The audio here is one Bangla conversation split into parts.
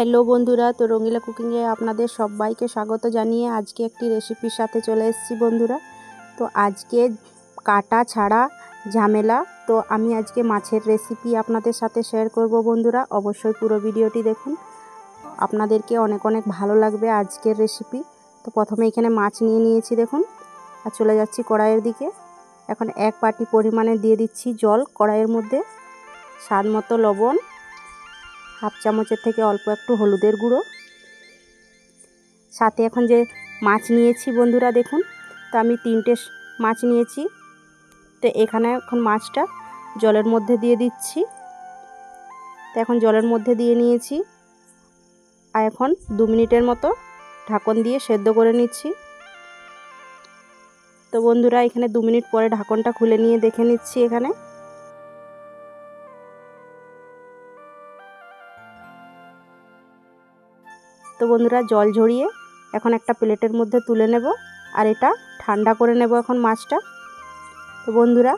হ্যালো বন্ধুরা, তো রঙিলা কুকিংয়ে আপনাদের সবাইকে স্বাগত জানিয়ে আজকে একটি রেসিপির সাথে চলে এসেছি বন্ধুরা। তো আজকে কাটা ছাড়া ঝামেলা, তো আমি আজকে মাছের রেসিপি আপনাদের সাথে শেয়ার করব বন্ধুরা। অবশ্যই পুরো ভিডিওটি দেখুন। আপনাদেরকে অনেক অনেক ভালো লাগবে আজকের রেসিপি তো প্রথমে এখানে মাছ নিয়ে নিয়েছি দেখুন। আর চলে যাচ্ছি কড়াইয়ের দিকে। এখন এক বাটি পরিমাণে দিয়ে দিচ্ছি জল, কড়াইয়ের মধ্যে স্বাদ মতো লবণ হাফ চামচের থেকে অল্প একটু হলুদের গুঁড়ো। সাথে এখন যে মাছ নিয়েছি বন্ধুরা দেখুন, তো আমি তিনটে মাছ নিয়েছি। তো এখানে এখন মাছটা জলের মধ্যে দিয়ে দিচ্ছি। তো এখন জলের মধ্যে দিয়ে নিয়েছি। আর এখন দু মিনিটের মতো ঢাকন দিয়ে সেদ্ধ করে নিচ্ছি। তো বন্ধুরা, এখানে দু মিনিট পরে ঢাকনটা খুলে নিয়ে দেখে নিচ্ছি এখানে। তো বন্ধুরা জল ঝরিয়ে এখন একটা প্লেটের মধ্যে তুলে নেব আর এটা ঠান্ডা করে নেব এখন মাছটা। তো বন্ধুরা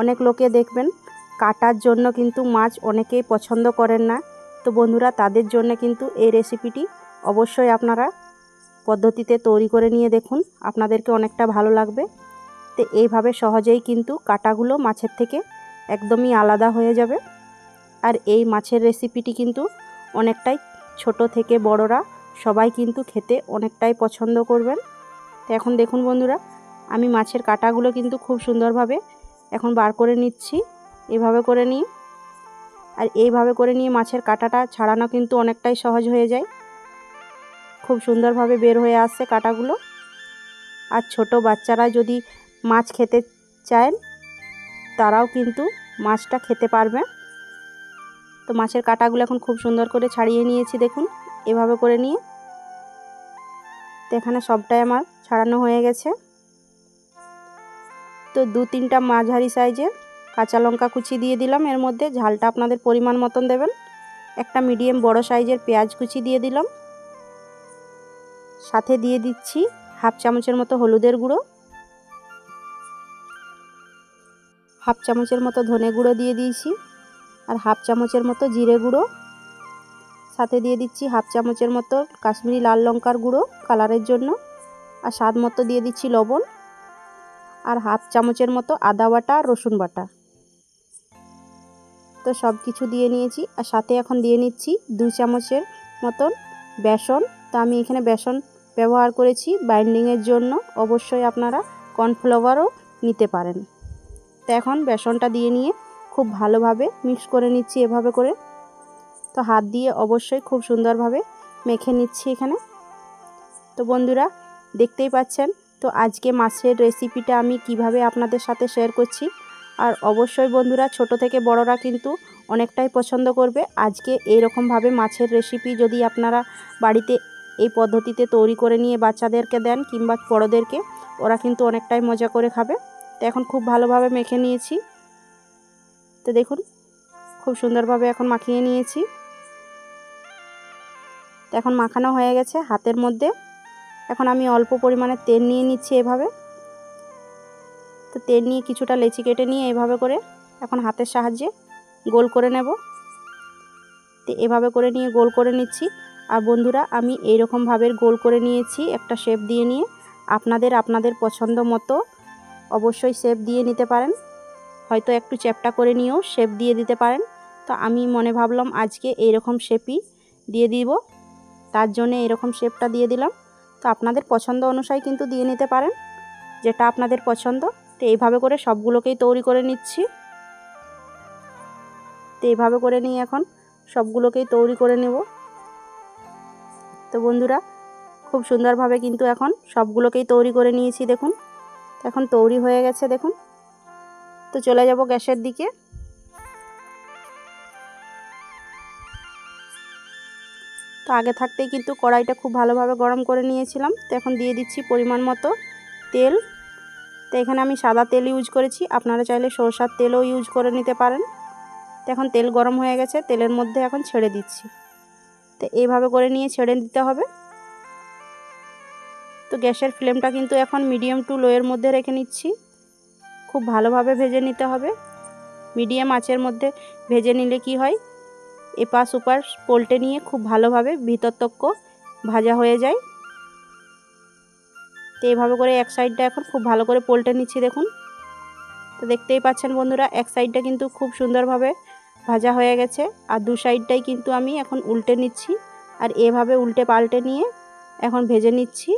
অনেক লোকে দেখবেন কাটার জন্য কিন্তু মাছ অনেকেই পছন্দ করেন না। তো বন্ধুরা তাদের জন্য কিন্তু এই রেসিপিটি অবশ্যই আপনারা পদ্ধতিতে তৈরি করে নিয়ে দেখুন, আপনাদেরকে অনেকটা ভালো লাগবে। তো এইভাবে সহজেই কিন্তু কাটাগুলো মাছের থেকে একদমই আলাদা হয়ে যাবে। আর এই মাছের রেসিপিটি কিন্তু অনেকটাই ছোট থেকে বড়রা সবাই কিন্তু খেতে অনেকটাই পছন্দ করবেন। তো এখন দেখুন বন্ধুরা, আমি মাছের কাটাগুলো কিন্তু খুব সুন্দরভাবে এখন বার করে নিচ্ছি। এভাবে করে নিয়ে আর এইভাবে করে নিয়ে মাছের কাটাটা ছাড়ানো কিন্তু অনেকটাই সহজ হয়ে যায়। খুব সুন্দরভাবে বের হয়ে আসছে কাটাগুলো। আর ছোট বাচ্চারা যদি মাছ খেতে চায়, তারাও কিন্তু মাছটা খেতে পারবে। তো মাছের কাটাগুলো এখন খুব সুন্দর করে ছাড়িয়ে নিয়েছি দেখুন। এভাবে করে নিয়ে তো এখানে সবটাই আমার ছাড়ানো হয়ে গেছে। তো দু তিনটা মাঝারি সাইজের কাঁচা লঙ্কা কুচি দিয়ে দিলাম। এর মধ্যে ঝালটা আপনাদের পরিমাণ মতন দেবেন। একটা মিডিয়াম বড় সাইজের পেঁয়াজ কুচি দিয়ে দিলাম। সাথে দিয়ে দিচ্ছি হাফ চামচের মতো হলুদের গুঁড়ো। হাফ চামচের মতো ধনে গুঁড়ো দিয়ে দিয়েছি। আর হাফ চামচের মতো জিরে গুঁড়ো। সাথে দিয়ে দিচ্ছি হাফ চামচের মতো কাশ্মীরি লাল লঙ্কার গুঁড়ো কালারের জন্য। আর স্বাদ মতো দিয়ে দিচ্ছি লবণ। আর হাফ চামচের মতো আদা বাটা, রসুন বাটা। তো সব কিছু দিয়ে নিয়েছি। আর সাথে এখন দিয়ে নিচ্ছি দু চামচের মতন বেসন। তো আমি এখানে বেসন ব্যবহার করেছি বাইন্ডিংয়ের জন্য। অবশ্যই আপনারা কর্নফ্লাওয়ারও নিতে পারেন। তো এখন বেসনটা দিয়ে নিয়ে খুব ভালোভাবে মিক্স করে নিচ্ছি এভাবে করে। তো হাত দিয়ে অবশ্যই খুব সুন্দরভাবে মেখে নিচ্ছি এখানে। তো বন্ধুরা, দেখতেই পাচ্ছেন, তো আজকে মাছের রেসিপিটা আমি কীভাবে আপনাদের সাথে শেয়ার করছি। আর অবশ্যই বন্ধুরা, ছোট থেকে বড়রা কিন্তু অনেকটাই পছন্দ করবে। আজকে এই রকমভাবে মাছের রেসিপি যদি আপনারা বাড়িতে এই পদ্ধতিতে তৈরি করে নিয়ে বাচ্চাদেরকে দেন কিংবা বড়োদেরকে, ওরা কিন্তু অনেকটাই মজা করে খাবে। তো এখন খুব ভালোভাবে মেখে নিয়েছি। তো দেখুন, খুব সুন্দরভাবে এখন মাখিয়ে নিয়েছি। তো এখন মাখানো হয়ে গেছে হাতের মধ্যে। এখন আমি অল্প পরিমাণে তেল নিয়ে নিচ্ছি এভাবে। তো তেল নিয়ে কিছুটা লেচি কেটে নিয়ে এভাবে করে এখন হাতের সাহায্যে গোল করে নেব। তো এভাবে করে নিয়ে গোল করে নিচ্ছি। আর বন্ধুরা, আমি এই এইরকমভাবে গোল করে নিয়েছি একটা শেপ দিয়ে নিয়ে। আপনাদের আপনাদের পছন্দ মতো অবশ্যই শেপ দিয়ে নিতে পারেন। হয়তো একটু চ্যাপটা করে নিয়েও শেপ দিয়ে দিতে পারেন। তো আমি মনে ভাবলাম আজকে এইরকম শেপই দিয়ে দিব। তার জন্য এরকম শেপটা দিয়ে দিলাম। তো আপনাদের পছন্দ অনুসারে কিন্তু দিয়ে নিতে পারেন। যেটা আপনাদের পছন্দ, তো এইভাবে করে সবগুলোকেই তৈরি করে নিচ্ছি। তো এইভাবে করে নিয়ে এখন সবগুলোকেই তৈরি করে নেব। তো বন্ধুরা, খুব সুন্দরভাবে কিন্তু এখন সবগুলোকেই তৈরি করে নিয়েছি দেখুন। এখন তৈরি হয়ে গেছে দেখুন। তো চলে যাব গ্যাসের দিকে। তো আগে থাকতেই কিন্তু কড়াইটা খুব ভালোভাবে গরম করে নিয়েছিলাম। তো এখন দিয়ে দিচ্ছি পরিমাণ মতো তেল। তো এখানে আমি সাদা তেল ইউজ করেছি। আপনারা চাইলে সরষার তেলও ইউজ করে নিতে পারেন। তো এখন তেল গরম হয়ে গেছে। তেলের মধ্যে এখন ছেড়ে দিচ্ছি। তো এইভাবে করে নিয়ে ছেড়ে দিতে হবে। তো গ্যাসের ফ্লেমটা কিন্তু এখন মিডিয়াম টু লোয়ের মধ্যে রেখে নিচ্ছি। খুব ভালোভাবে ভেজে নিতে হবে। মিডিয়াম আঁচের মধ্যে ভেজে নিলে কি হয়? এপাশ ওপাশ পোল্টে নিয়ে খুব ভালোভাবে ভিতরতক্ক ভাজা হয়ে যায়। তো এইভাবে করে এক সাইডটা এখন খুব ভালো করে পোল্টে নিচ্ছি দেখুন। তো দেখতেই পাচ্ছেন বন্ধুরা, এক সাইডটা কিন্তু খুব সুন্দরভাবে ভাজা হয়ে গেছে আর দু সাইডটাই কিন্তু আমি এখন উল্টে নিচ্ছি আর এভাবে উল্টে পাল্টে নিয়ে এখন ভেজে নিচ্ছি।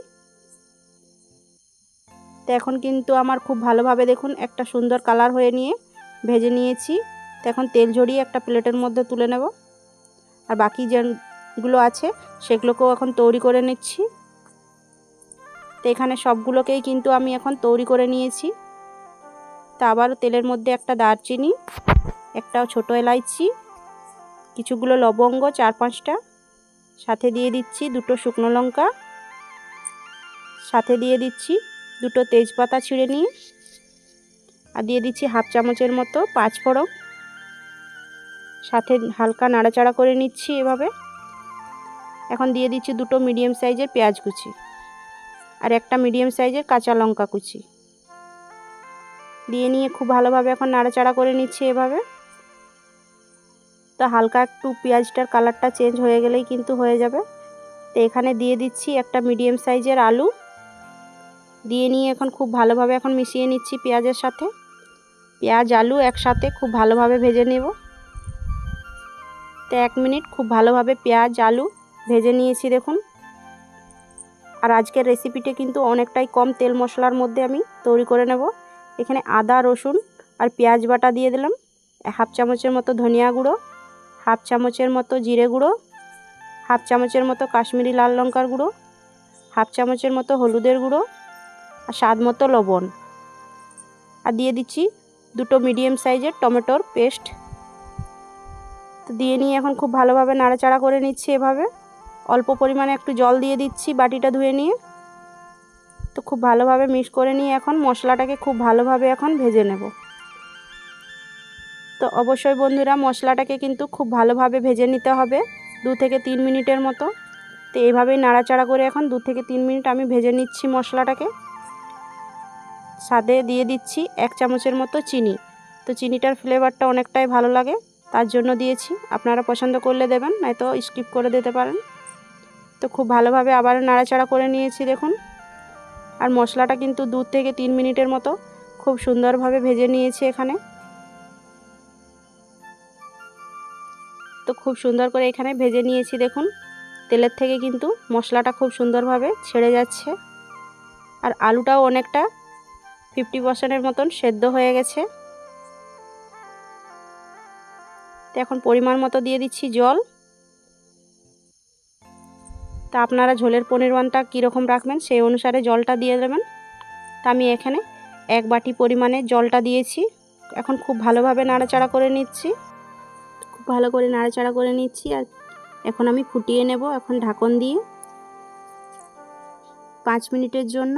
তো এখন কিন্তু আমার খুব ভালোভাবে দেখুন একটা সুন্দর কালার হয়ে নিয়ে ভেজে নিয়েছি। তো এখন তেল ঝরিয়ে একটা প্লেটের মধ্যে তুলে নেব। আর বাকি যেগুলো আছে, সেগুলোকেও এখন তৈরি করে নিচ্ছি। তো এখানে সবগুলোকেই কিন্তু আমি এখন তৈরি করে নিয়েছি। তা আবারও তেলের মধ্যে একটা দারচিনি একটা ছোটো এলাইচি, কিছুগুলো লবঙ্গ, চার পাঁচটা। সাথে দিয়ে দিচ্ছি দুটো শুকনো লঙ্কা। সাথে দিয়ে দিচ্ছি দুটো তেজপাতা ছিঁড়ে নিয়ে। আর দিয়ে দিচ্ছি হাফ চামচের মতো পাঁচ ফোড়ন সাথে হালকা নাড়াচাড়া করে নিচ্ছি এভাবে। এখন দিয়ে দিচ্ছি দুটো মিডিয়াম সাইজের পেঁয়াজ কুচি আর একটা মিডিয়াম সাইজের কাঁচা লঙ্কা কুচি। দিয়ে নিয়ে খুব ভালোভাবে এখন নাড়াচাড়া করে নিচ্ছি এভাবে। তো হালকা একটু পেঁয়াজটার কালারটা চেঞ্জ হয়ে গেলেই কিন্তু হয়ে যাবে। তো এখানে দিয়ে দিচ্ছি একটা মিডিয়াম সাইজের আলু। দিয়ে নিয়ে এখন খুব ভালোভাবে এখন মিশিয়ে নিচ্ছি পেঁয়াজের সাথে। পেঁয়াজ, আলু একসাথে খুব ভালোভাবে ভেজে নেব। তো এক মিনিট খুব ভালোভাবে পেঁয়াজ, আলু ভেজে নিয়েছি দেখুন। আর আজকের রেসিপিটা কিন্তু অনেকটাই কম তেল মশলার মধ্যে আমি তৈরি করে নেব। এখানে আদা, রসুন আর পেঁয়াজ বাটা দিয়ে দিলাম। হাফ চামচের মতো ধনিয়া গুঁড়ো, হাফ চামচের মতো জিরে গুঁড়ো, হাফ চামচের মতো কাশ্মীরি লাল লঙ্কার গুঁড়ো, হাফ চামচের মতো হলুদের গুঁড়ো আর স্বাদ মতো লবণ। আর দিয়ে দিচ্ছি দুটো মিডিয়াম সাইজের টমেটোর পেস্ট তো দিয়ে নিয়ে এখন খুব ভালোভাবে নাড়াচাড়া করে নিচ্ছি এভাবে। অল্প পরিমাণে একটু জল দিয়ে দিচ্ছি বাটিটা ধুয়ে নিয়ে। তো খুব ভালোভাবে মিক্স করে নিয়ে এখন মশলাটাকে খুব ভালোভাবে এখন ভেজে নেব। তো অবশ্যই বন্ধুরা, মশলাটাকে কিন্তু খুব ভালোভাবে ভেজে নিতে হবে দু থেকে তিন মিনিটের মতো। তো এইভাবেই নাড়াচাড়া করে এখন দু থেকে তিন মিনিট আমি ভেজে নিচ্ছি মশলাটাকে। স্বাদে দিয়ে দিচ্ছি এক চামচের মতো চিনি। তো চিনিটার ফ্লেভারটা অনেকটাই ভালো লাগে। তার জন্য দিয়েছি। আপনারা পছন্দ করলে দেবেন, নয়তো স্কিপ করে দিতে পারেন। তো খুব ভালোভাবে আবার নাড়াচাড়া করে নিয়েছি, দেখুন। আর মশলাটা কিন্তু দু থেকে তিন মিনিটের মতো খুব সুন্দরভাবে ভেজে নিয়েছি এখানে। তো খুব সুন্দর করে এখানে ভেজে নিয়েছি, দেখুন। তেলের থেকে কিন্তু মশলাটা খুব সুন্দরভাবে ছেড়ে যাচ্ছে। আর আলুটাও অনেকটা ফিফটি পার্সেন্টের মতন সেদ্ধ হয়ে গেছে। তো এখন পরিমাণ মতো দিয়ে দিচ্ছি জল। তা আপনারা ঝোলের পরিমাণটা কীরকম রাখবেন সেই অনুসারে জলটা দিয়ে দেবেন। তা আমি এখানে এক বাটি পরিমাণে জলটা দিয়েছি। এখন খুব ভালোভাবে নাড়াচাড়া করে নিচ্ছি। খুব ভালো করে নাড়াচাড়া করে নিচ্ছি আর এখন আমি ফুটিয়ে নেব এখন ঢাকন দিয়ে। পাঁচ মিনিটের জন্য।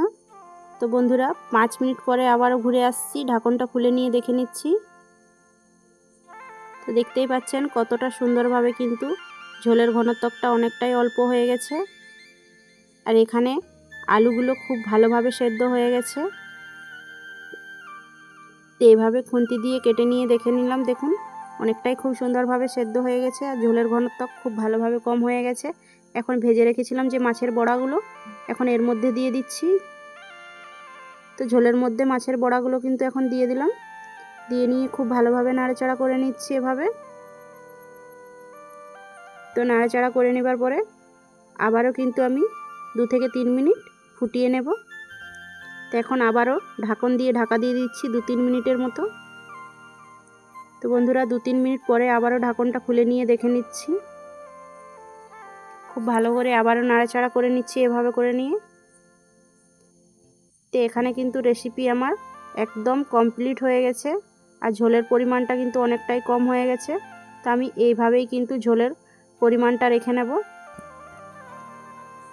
তো বন্ধুরা, পাঁচ মিনিট পরে আবারও ঘুরে আসছি। ঢাকনটা খুলে নিয়ে দেখে নিচ্ছি। তো দেখতেই পাচ্ছেন কতটা সুন্দরভাবে কিন্তু ঝোলের ঘনত্বটা অনেকটাই অল্প হয়ে গেছে। আর এখানে আলুগুলো খুব ভালোভাবে সেদ্ধ হয়ে গেছে। তো এভাবে খুন্তি দিয়ে কেটে নিয়ে দেখে নিলাম, দেখুন অনেকটাই খুব সুন্দরভাবে সেদ্ধ হয়ে গেছে আর ঝোলের ঘনত্ব খুব ভালোভাবে কম হয়ে গেছে। এখন ভেজে রেখেছিলাম যে মাছের বড়াগুলো, এখন এর মধ্যে দিয়ে দিচ্ছি। তো ঝোলের মধ্যে মাছের বড়াগুলো কিন্তু এখন দিয়ে দিলাম। দিয়ে নিয়ে খুব ভালোভাবে নাড়াচাড়া করে নিচ্ছি এভাবে। তো নাড়াচাড়া করে নেবার পরে আবারও কিন্তু আমি দু থেকে তিন মিনিট ফুটিয়ে নেব। তো এখন আবারও ঢাকন দিয়ে ঢাকা দিয়ে দিচ্ছি দু তিন মিনিটের মতো। তো বন্ধুরা, দু তিন মিনিট পরে আবারও ঢাকনটা খুলে নিয়ে দেখে নিচ্ছি। খুব ভালো করে আবারও নাড়াচাড়া করে নিচ্ছি এভাবে করে নিয়ে। তো এখানে কিন্তু রেসিপি আমার একদম কমপ্লিট হয়ে গেছে। আর ঝোলের পরিমাণটা কিন্তু অনেকটাই কম হয়ে গেছে। তো আমি এইভাবেই কিন্তু ঝোলের পরিমাণটা রেখে নেব।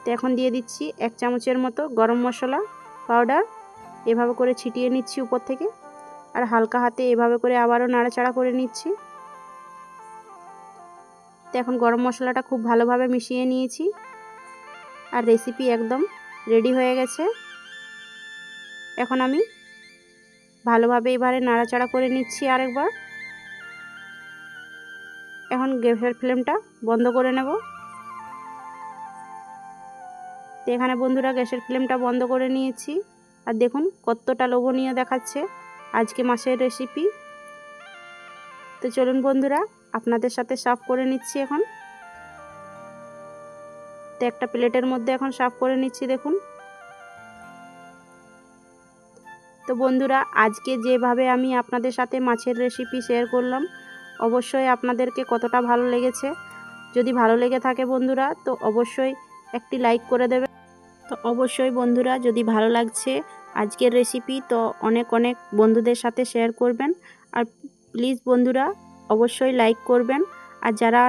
তো এখন দিয়ে দিচ্ছি এক চামচের মতো গরম মশলা পাউডার এভাবে করে ছিটিয়ে নিচ্ছি উপর থেকে। আর হালকা হাতে এভাবে করে আবারও নাড়াচাড়া করে নিচ্ছি। তো এখন গরম মশলাটা খুব ভালোভাবে মিশিয়ে নিয়েছি। আর রেসিপি একদম রেডি হয়ে গেছে। এখন আমি ভালোভাবে এবারে নাড়াচাড়া করে নিচ্ছি আরেকবার। এখন গ্যাসের ফ্লেমটা বন্ধ করে নেব। তো এখানে বন্ধুরা গ্যাসের ফ্লেমটা বন্ধ করে নিয়েছি। আর দেখুন কতটা লোভনীয় দেখাচ্ছে আজকে মাছের রেসিপি। তো চলুন বন্ধুরা, আপনাদের সাথে সার্ভ করে নিচ্ছি এখন। তো একটা প্লেটের মধ্যে এখন সার্ভ করে নিচ্ছি, দেখুন। তো বন্ধুরা, আজকে যেভাবে আমি আপনাদের সাথে মাছের রেসিপি শেয়ার করলাম, অবশ্যই আপনাদেরকে কতটা ভালো লেগেছে। যদি ভালো লেগে থাকে বন্ধুরা, তো অবশ্যই একটি লাইক করে দেবে তো অবশ্যই বন্ধুরা, যদি ভালো লাগছে আজকের রেসিপি তো অনেক অনেক বন্ধুদের সাথে শেয়ার করবেন। আর প্লিজ বন্ধুরা, অবশ্যই লাইক করবেন। আর যারা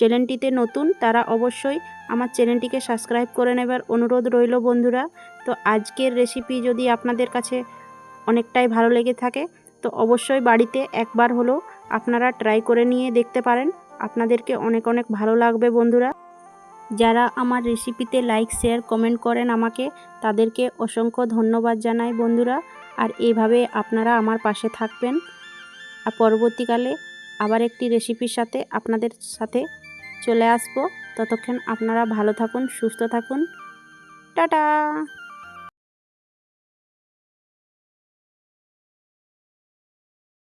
চ্যানেলটিতে নতুন, তারা অবশ্যই আমার চ্যানেলটিকে সাবস্ক্রাইব করে নেবার অনুরোধ রইল বন্ধুরা। তো আজকের রেসিপি যদি আপনাদের কাছে অনেকটাই ভালো লেগে থাকে, তো অবশ্যই বাড়িতে একবার হলো আপনারা ট্রাই করে নিয়ে দেখতে পারেন। আপনাদেরকে অনেক অনেক ভালো লাগবে বন্ধুরা। যারা আমার রেসিপিতে লাইক শেয়ার কমেন্ট করেন আমাকে, তাদেরকে অসংখ্য ধন্যবাদ জানাই বন্ধুরা। আর এইভাবে আপনারা আমার পাশে থাকবেন। আর পরবর্তীকালে আবার একটি রেসিপির সাথে আপনাদের সাথে চলে আসব। ততক্ষণ আপনারা ভালো থাকুন সুস্থ থাকুন। টাটা!